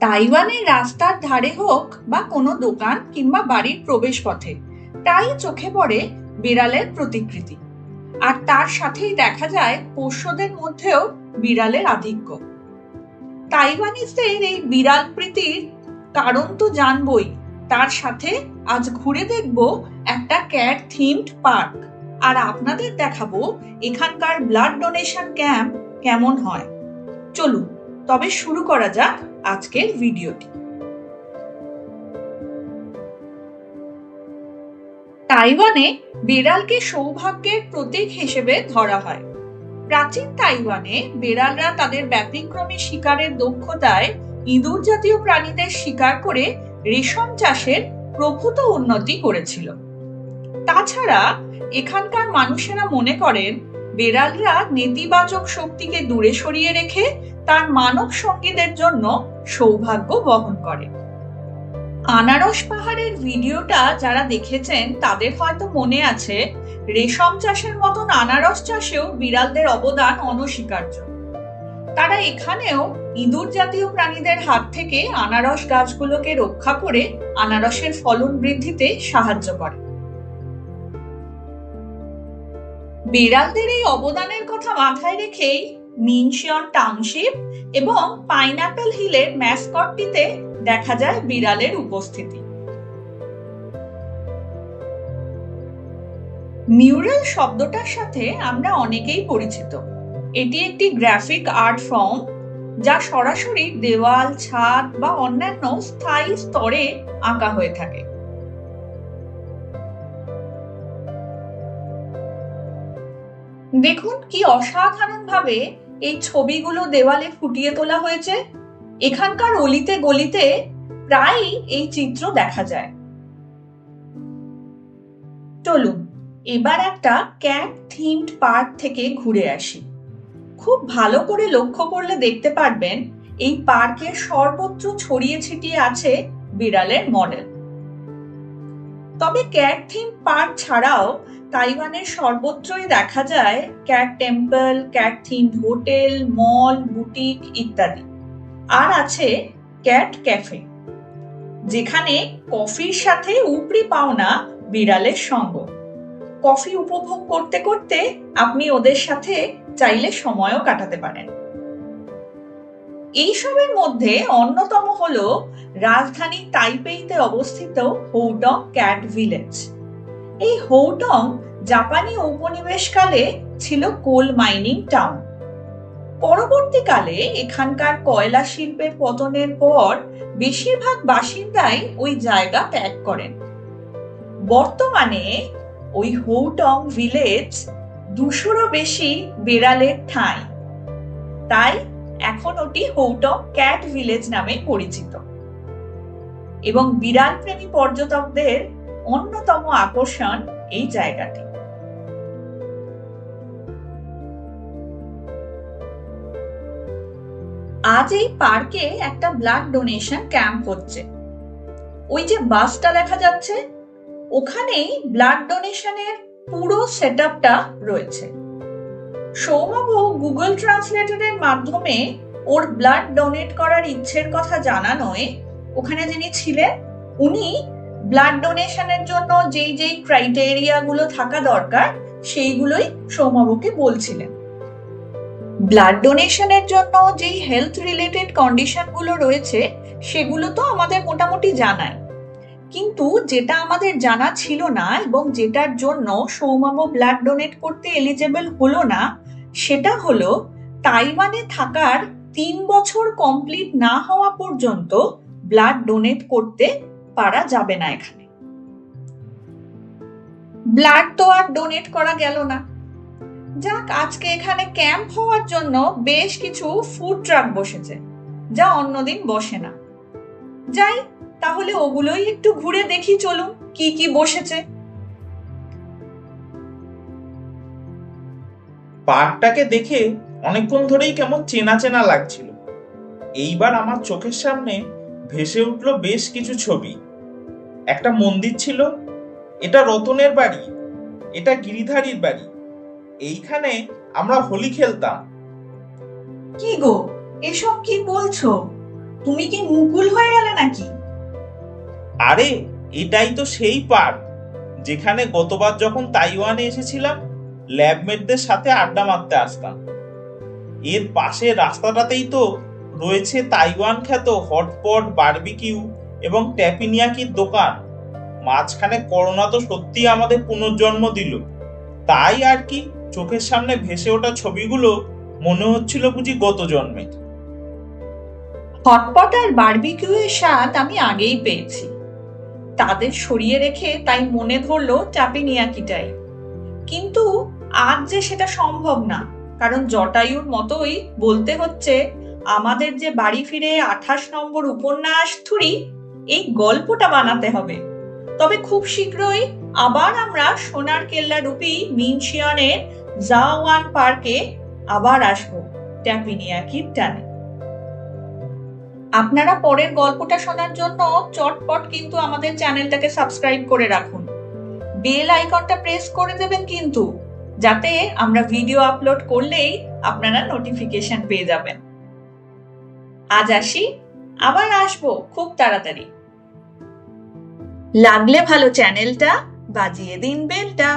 তাইওয়ানের রাস্তার ধারে হোক বা কোনো দোকান কিংবা বাড়ির প্রবেশপথে প্রায়ই চোখে পড়ে বিড়ালের প্রতিকৃতি। আর তার সাথেই দেখা যায় পোষ্যদের মধ্যেও বিড়ালের আধিক্য। তাইওয়ানিজদের এই বিড়াল প্রীতির কারণ তো জানবই। তার সাথে আজ ঘুরে দেখব একটা ক্যাট থিমড পার্ক আর আপনাদের দেখাবো এখানকার ব্লাড ডোনেশন ক্যাম্প কেমন হয়। চলুন। তবে শুরু করা যাক আজকের ভিডিওটি। তাইওয়ানে বিড়ালকে সৌভাগ্যের প্রতীক হিসেবে ধরা হয়। প্রাচীন তাইওয়ানে বিড়ালরা তাদের ব্যতিক্রমী শিকারের দক্ষতায় ইঁদুর জাতীয় প্রাণীদের শিকার করে রেশম চাষের প্রভূত উন্নতি করেছিল। তাছাড়া এখানকার মানুষেরা মনে করেন বেড়ালরা নেতিবাচক শক্তিকে দূরে সরিয়ে রেখে তার মানব সঙ্গীদের জন্য সৌভাগ্য বহন করে। আনারস পাহাড়ের ভিডিওটা যারা দেখেছেন, তাদের হয়তো মনে আছে, রেশম চাষের মতন আনারস চাষেও বিড়ালদের অবদান অনস্বীকার্য। তারা এখানেও ইঁদুর জাতীয় প্রাণীদের হাত থেকে আনারস গাছগুলোকে রক্ষা করে আনারসের ফলন বৃদ্ধিতে সাহায্য করে। বিড়ালদের এই অবদানের কথা মাথায় রেখেই মিনশিয়ন টাউনশিপ এবং পাইনাপেল হিলের ম্যাসকটটিতে দেখা যায় বিড়ালের উপস্থিতি। মিউরাল শব্দটার সাথে আমরা অনেকেই পরিচিত। এটি একটি গ্রাফিক আর্ট ফর্ম যা সরাসরি দেওয়াল, ছাদ বা অন্যান্য স্থায়ী স্তরে আঁকা হয়ে থাকে। দেখুন কি অসাধারণ ভাবে এই ছবিগুলো দেওয়ালে ফুটিয়ে তোলা হয়েছে। এখানকার অলিতে গলিতে প্রায়ই এই চিত্র দেখা যায়। চলুন, এবার একটা ক্যাট থিমড পার্ক থেকে ঘুরে আসি। খুব ভালো করে লক্ষ্য করলে দেখতে পারবেন, এই পার্কের সর্বত্র ছড়িয়ে ছিটিয়ে আছে বিড়ালের মডেল। তবে ক্যাট থিম পার্ক ছাড়াও তাইওয়ানের সর্বত্রই দেখা যায় cat temple cat theme hotel mall boutique ইত্যাদি। আর আছে ক্যাট ক্যাফে যেখানে কফির সাথে উপরি পাওনা বিড়ালের সঙ্গ। কফি উপভোগ করতে করতে আপনি ওদের সাথে চাইলে সময়ও কাটাতে পারেন। এইসবের মধ্যে অন্যতম হলো রাজধানী তাইপেইতে অবস্থিত হৌটং ক্যাট ভিলেজ। এই হৌটং জাপানি উপনিবেশকালে ছিল কোল মাইনিং টাউন। পরবর্তীকালে এখানকার কয়লা শিল্পের পতনের পর বেশিরভাগ বাসিন্দাই ওই জায়গা ত্যাগ করেন। বর্তমানে ওই হৌটং ভিলেজ দুশোরও বেশি বিড়ালের ঠাঁই। তাই এখন ওটি হৌটং ক্যাট ভিলেজ নামে পরিচিত। এবং বিড়াল প্রেমী পর্যটকদের অন্যতম আকর্ষণ এই জায়গাটি। আজ এই পার্কে একটা ব্লাড ডোনেশন ক্যাম্প হচ্ছে। ওই যে বাসটা দেখা যাচ্ছে, ওখানেই ব্লাড ডোনেশনের পুরো সেট রয়েছে। সৌরভ গুগল ট্রান্সলেটরের মাধ্যমে ওর ব্লাড ডোনেট করার ইচ্ছের কথা জানানোয় ওখানে যিনি ছিলেন, উনি ব্লাড ডোনেশনের জন্য যেই যেই ক্রাইটেরিয়া গুলো থাকা দরকার, সেইগুলোই সৌমভকে বলছিলেন। ব্লাড ডোনেশনের জন্য যেই হেলথ রিলেটেড কন্ডিশনগুলো রয়েছে, সেগুলো তো আমাদের মোটামুটি জানাই কিন্তু যেটা আমাদের জানা ছিল না এবং যেটার জন্য সৌমাব ব্লাড ডোনেট করতে এলিজেবল হলো না সেটা হলো, তাইওয়ানে থাকার তিন বছর কমপ্লিট না হওয়া পর্যন্ত ব্লাড ডোনেট করতে পারা যাবে না এখানে। ব্লাড তো আর ডোনেট করা গেল না। যাক, আজকে এখানে ক্যাম্প হওয়ার জন্য বেশ কিছু ফুড ট্রাক বসেছে, যা অন্যদিন বসে না। যাই, তাহলে ওগুলোই একটু ঘুরে দেখি চলুন, কি কি বসেছে। পার্কটাকে দেখে অনেকক্ষণ ধরেই কেমন চেনা চেনা লাগছিল। এইবার আমার চোখের সামনে ভেসে উঠল বেশ কিছু ছবি। একটা মন্দির ছিল এটা রতনের বাড়ি এটা গিরিধারীর বাড়ি। এইখানে আমরা হোলি খেলতাম। কি গো এসব কি বলছো? তুমি কি মুকুল হয়ে গেলে নাকি? আরে এটাই তো সেই পার্ক যেখানে গতবার যখন তাইওয়ানে এসেছিলাম ল্যাবমেটদের সাথে আড্ডা মারতে আসতাম। এর পাশে রাস্তাটাতেই তো রয়েছে তাইওয়ান খ্যাত হটপট বার্বিকিউ এবং ট্যাপিনিয়াকির দোকান। মাঝখানে করোনা তো সত্যি আমাদের পুনর্জন্ম দিল। তাই আর কি চোখের সামনে ভেসে ওঠা ছবিগুলো মনে হচ্ছিল বুঝি গত জন্মের হটপট আর বারবিকিউ এর স্বাদ আমি আগেই পেয়েছি। তাদের সরিয়ে রেখে তাই মনে ধরলো চাপিনিয়াকিটাই কিন্তু আজ যে সেটা সম্ভব না। কারণ জটায়ুর মতোই বলতে হচ্ছে, আমাদের যে বাড়ি ফিরে আঠাশ নম্বর উপন্যাস থুরি, এই গল্পটা বানাতে হবে। তবে খুব শীঘ্রই আবার আমরা সোনার কেল্লা রূপী মিনশিয়নের জাওয়ান পার্কে আবার আসব ট্যাপিনিয়াকির টানে। আপনারা পরের গল্পটা শোনার জন্য চটপট কিন্তু আমাদের চ্যানেলটাকে সাবস্ক্রাইব করে রাখুন। বেল আইকনটা প্রেস করে দেবেন কিন্তু। যাতে আমরা ভিডিও আপলোড করলেই আপনারা নোটিফিকেশন পেয়ে যাবেন। আজ আসি, আবার আসব খুব তাড়াতাড়ি। লাগলে ভালো চ্যানেলটা বাজিয়ে দিন বেলটা